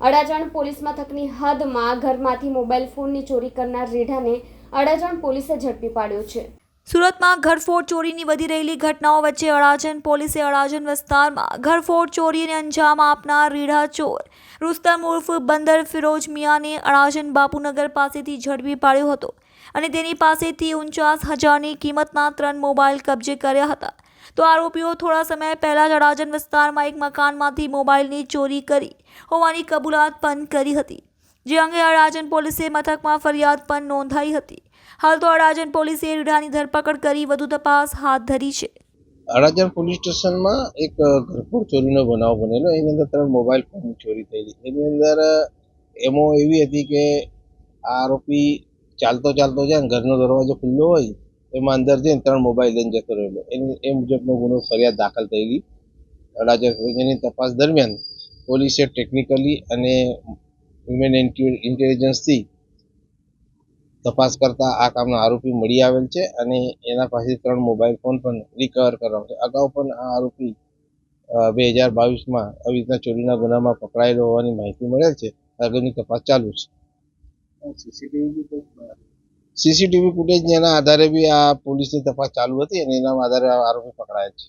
Adajan police મથકની હદમાં ઘરમાંથી mobile ફોનની ચોરી કરનાર રેઢાને અડાજણ પોલીસે ઝડપી પાડ્યો છે. સુરતમાં ઘરફોડ ચોરીની વધી રહેલી ઘટનાઓ વચ્ચે અડાજણ પોલીસે અડાજણ વિસ્તારમાં ઘરફોડ ચોરીને અંજામ આપનાર રીઢા ચોર રુસ્તમ ઉર્ફ બંદર ફિરોજ મિયાને અડાજણ બાપુનગર પાસેથી ઝડપી પાડ્યો હતો અને તેની પાસેથી ઉનચાસ હજારની કિંમતના ત્રણ મોબાઈલ કબજે કર્યા હતા. તો આરોપીઓ થોડા સમય પહેલા જ અડાજણ વિસ્તારમાં એક મકાનમાંથી મોબાઈલની ચોરી કરી હોવાની કબૂલાત પણ કરી હતી. જે અંગે અડાજણ પોલીસે મથકમાં ફરિયાદ પણ નોંધાઈ હતી. હાલ તો અડાજણ પોલીસે રીઢાની ધરપકડ કરી વધુ તપાસ હાથ ધરી છે. અડાજણ પોલીસ સ્ટેશનમાં એક ઘરફોડ ચોરીનો બનાવ બનેલો. એની અંદર ત્રણ મોબાઈલ ફોન ચોરી થયેલી. એની અંદર એમો એવી હતી કે આરોપી ચાલતો ચાલતો જાય ઘરનો દરવાજો ખુલ્લો હોય એમાં અંદર જઈને ત્રણ મોબાઈલ લઈને જતો રહેલો. એની, એ મુજબનો ગુનો ફરિયાદ દાખલ થયેલી. અડાજણ એની તપાસ દરમિયાન પોલીસે ટેકનિકલી અને હ્યુમન ઇન્ટેલિજન્સથી તપાસ કરતા આ કામના આરોપી મળી આવેલ છે અને એના પાસે ત્રણ મોબાઈલ ફોન પણ રિકવર કરવામાં છે અગાઉ પણ આ આરોપી બે હજાર બાવીસમાં આવી રીતના ચોરીના ગુનામાં પકડાયેલો હોવાની માહિતી મળેલ છે. આગળની તપાસ ચાલુ છે. સીસીટીવી ફૂટેજ એના આધારે બી આ પોલીસની તપાસ ચાલુ હતી અને એના આધારે આ આરોપી પકડાયા છે.